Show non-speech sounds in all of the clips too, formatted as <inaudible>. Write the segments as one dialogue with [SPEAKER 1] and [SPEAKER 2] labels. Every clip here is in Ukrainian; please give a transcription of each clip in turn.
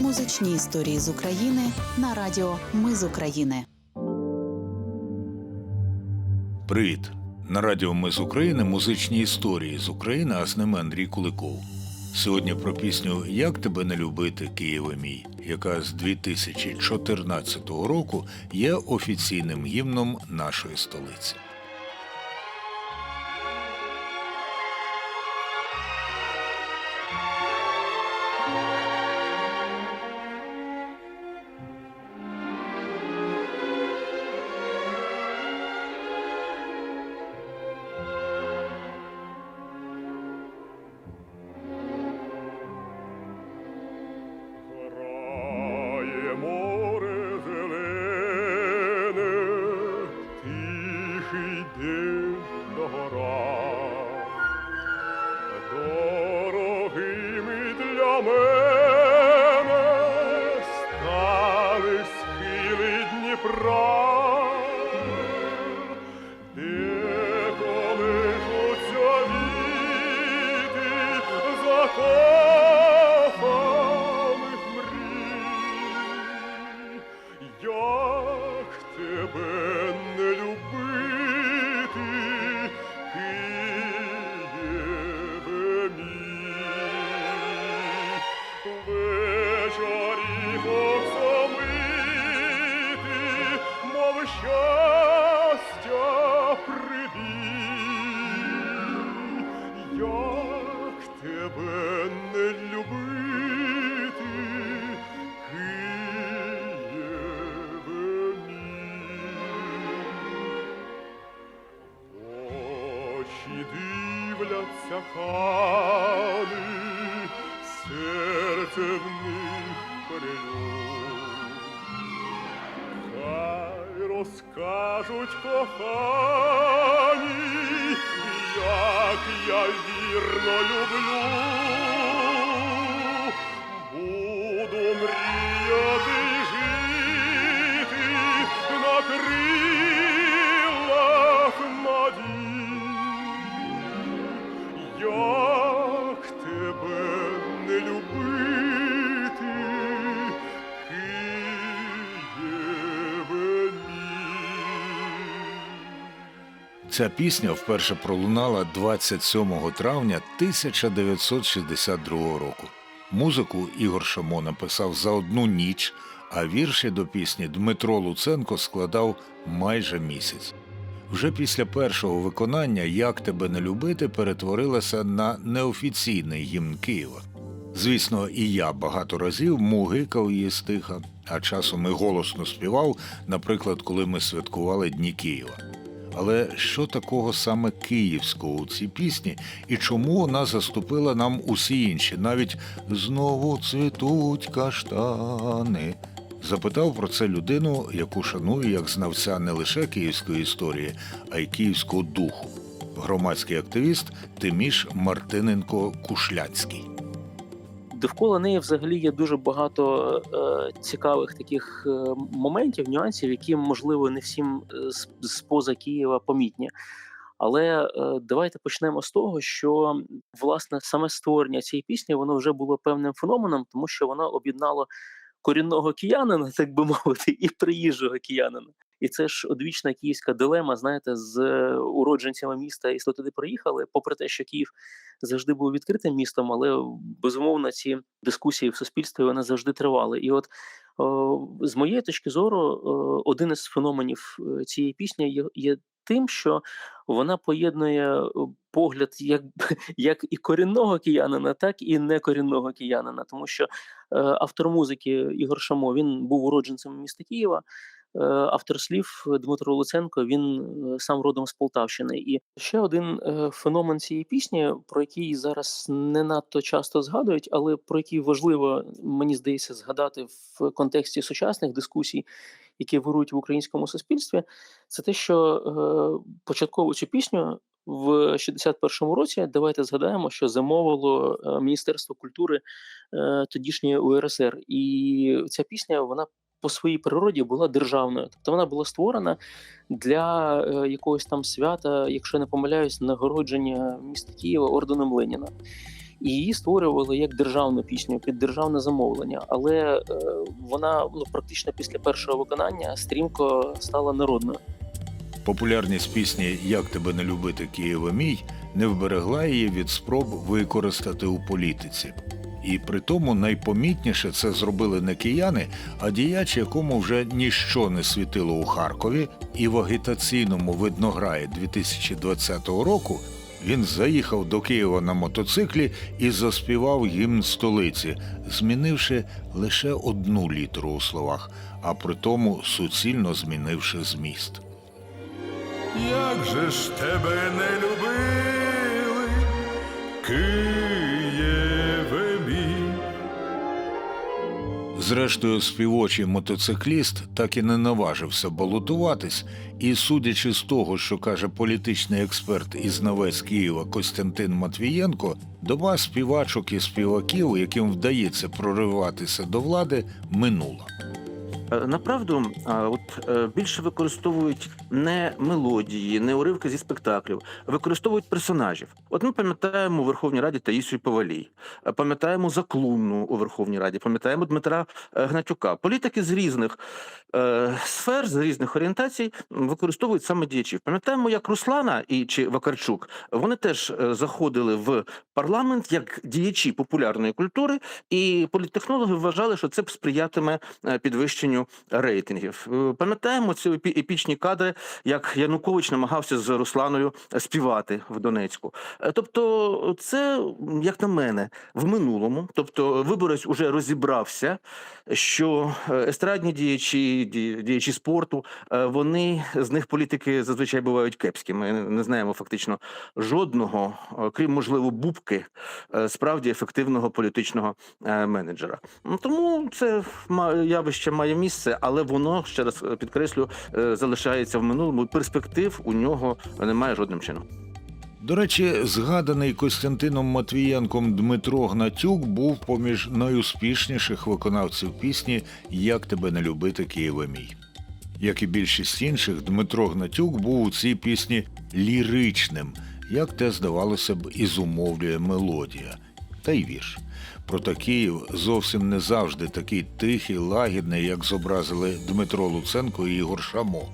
[SPEAKER 1] Музичні історії з України на радіо Ми з України.
[SPEAKER 2] Привіт! На радіо Ми з України музичні історії з України, а з ними Андрій Куликов. Сьогодні про пісню Як тебе не любити, Києве мій, яка з 2014 року є офіційним гімном нашої столиці.
[SPEAKER 3] Схили Дніпра, хани, серце в них прилю, Хай розкажуть кохані, як я вірно люблю.
[SPEAKER 2] Ця пісня вперше пролунала 27 травня 1962 року. Музику Ігор Шамо написав за одну ніч, а вірші до пісні Дмитро Луценко складав майже місяць. Вже після першого виконання Як тебе не любити перетворилася на неофіційний гімн Києва. Звісно, і я багато разів мугикав її стиха, а часом і голосно співав, наприклад, коли ми святкували Дні Києва. Але що такого саме київського у цій пісні, і чому вона заступила нам усі інші, навіть знову цвітуть каштани? Запитав про це людину, яку шаную як знавця не лише київської історії, а й київського духу. Громадський активіст Тиміш Мартиненко Кушляцький.
[SPEAKER 4] Довкола неї взагалі є дуже багато е, цікавих таких е, моментів, нюансів, які можливо не всім е, з, поза Києва помітні. Але е, давайте почнемо з того, що власне саме створення цієї пісні воно вже було певним феноменом, тому що воно об'єднало корінного киянина, <laughs> так би мовити, і приїжджого киянина. І це ж одвічна київська дилема, знаєте, з е, уродженцями міста, якщо туди приїхали, попри те, що Київ завжди був відкритим містом, але безумовно ці дискусії в суспільстві вони завжди тривали. І от о, з моєї точки зору, о, один із феноменів е, цієї пісні є, є тим, що вона поєднує е, погляд як, <laughs> як і корінного киянина, так і некорінного киянина, тому що е, автор музики Ігор Шамо він був уродженцем міста Києва. Е, Автор слів Дмитро Луценко він е, сам родом з Полтавщини. І ще один е, феномен цієї пісні, про який зараз не надто часто згадують, але про який важливо, мені здається, згадати в контексті сучасних дискусій, які вирують в українському суспільстві, це те, що е, початково цю пісню в 61-му році давайте згадаємо, що замовило е, Міністерство культури е, тодішньої УРСР, і ця пісня вона по своїй природі була державною, тобто вона була створена для е, якогось там свята, якщо не помиляюсь, нагородження міста Києва орденом Леніна. і її створювали як державну пісню під державне замовлення. Але е, вона ну практично після першого виконання стрімко стала народною.
[SPEAKER 2] Популярність пісні Як тебе не любити Києва мій не вберегла її від спроб використати у політиці. І при тому найпомітніше це зробили не кияни, а діяч, якому вже ніщо не світило у Харкові, і в агітаційному виднограї 2020 року він заїхав до Києва на мотоциклі і заспівав гімн столиці, змінивши лише одну літеру у словах, а при тому суцільно змінивши зміст.
[SPEAKER 3] Як же ж тебе не любили, Києве
[SPEAKER 2] Зрештою, співочий мотоцикліст так і не наважився балотуватись, і, судячи з того, що каже політичний експерт і знавець Києва Костянтин Матвієнко, доба співачок і співаків, яким вдається прориватися до влади, минула.
[SPEAKER 5] Е, Направду, от е, більше використовують не мелодії, не уривки зі спектаклів, використовують персонажів. От ми пам'ятаємо у Верховній Раді Таїсію Повалій, е, пам'ятаємо Заклунну у Верховній Раді, пам'ятаємо Дмитра Гнатюка. Політики з різних сфер, з різних орієнтацій використовують саме діячів. Пам'ятаємо, як Руслана і чи Вакарчук вони теж заходили в парламент як діячі популярної культури, і політтехнологи вважали, що це сприятиме е, підвищенню рейтингів. Е, Пам'ятаємо ці епі- епічні кадри, як Янукович намагався з Русланою співати в Донецьку. Е, Тобто, це, як на мене, в минулому. Тобто, виборець уже розібрався, що е, естрадні діячі, діячі спорту, вони з них політики зазвичай бувають кепські. Ми не знаємо фактично жодного, крім можливо, бубки, справді ефективного політичного менеджера. Тому це явище має місце, але воно ще раз е, підкреслю е, залишається в минулому. Перспектив у нього немає жодним чином.
[SPEAKER 2] До речі, згаданий Костянтином Матвієнком Дмитро Гнатюк був поміж найуспішніших виконавців пісні Як тебе не любити Києве мій. Як і більшість інших, Дмитро Гнатюк був у цій пісні ліричним, як те здавалося б, і зумовлює мелодія, та й вірш. Проте Київ зовсім не завжди такий тихий, лагідний, як зобразили Дмитро Луценко і Ігор Шамо.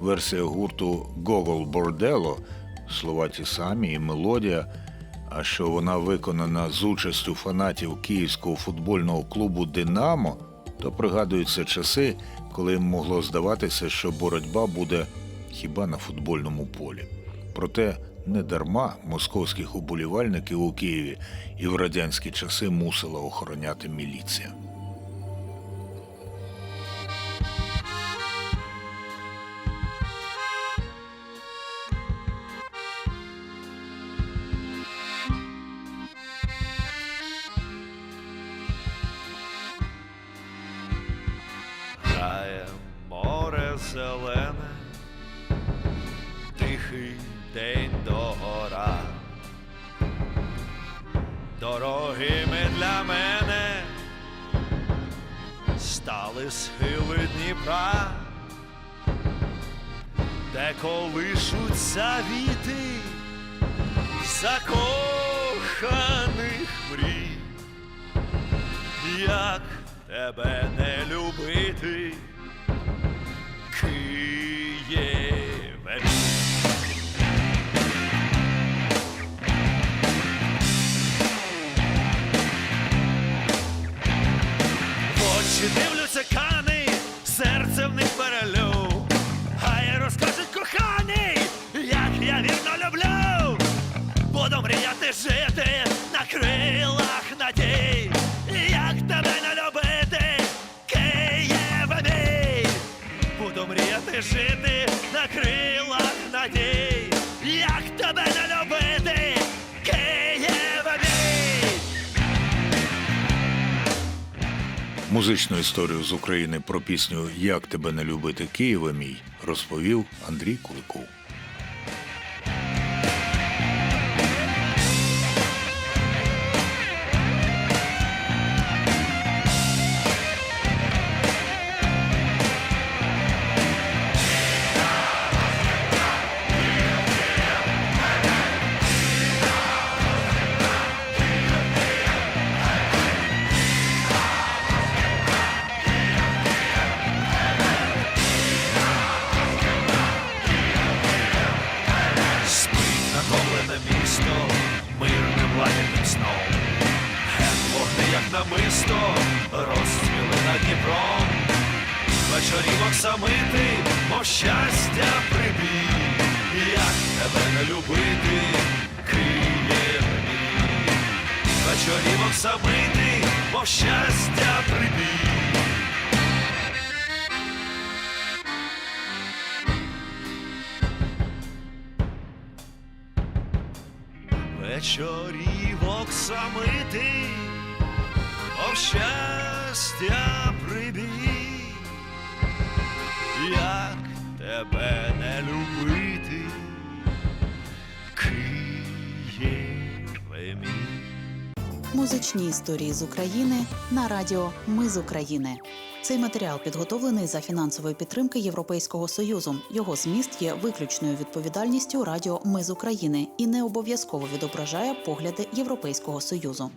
[SPEAKER 2] Версія гурту Гогол Бордело слова ті самі і мелодія. А що вона виконана з участю фанатів київського футбольного клубу Динамо, то пригадуються часи, коли могло здаватися, що боротьба буде хіба на футбольному полі. Проте не дарма московських уболівальників у Києві і в радянські часи мусила охороняти міліція.
[SPEAKER 6] Грає море зелене, тихий день догора. Дорогими для мене стали схили Дніпра, де колишуться віти закоханих мрій. Як тебе не любити, я вірно люблю. Буду мріяти жити на крилах надій. Як тебе не любити, Києве мій. Буду мріяти жити на крилах надій. Як тебе не любити, Києве мій.
[SPEAKER 2] Музичну історію з України про пісню Як тебе не любити Києве мій розповів Андрій Куликов.
[SPEAKER 6] намисто розстріли на Дніпром, вечорів оксамити, мов щастя прибіг, як тебе не любити, Києві. вечорів самити, мов щастя прибіг! Вечорівок оксамитий мов щастя прибій, як тебе не любити, Києве.
[SPEAKER 1] Музичні історії з України на радіо Ми з України. Цей матеріал підготовлений за фінансової підтримки Європейського союзу. Його зміст є виключною відповідальністю Радіо Ми з України і не обов'язково відображає погляди Європейського союзу.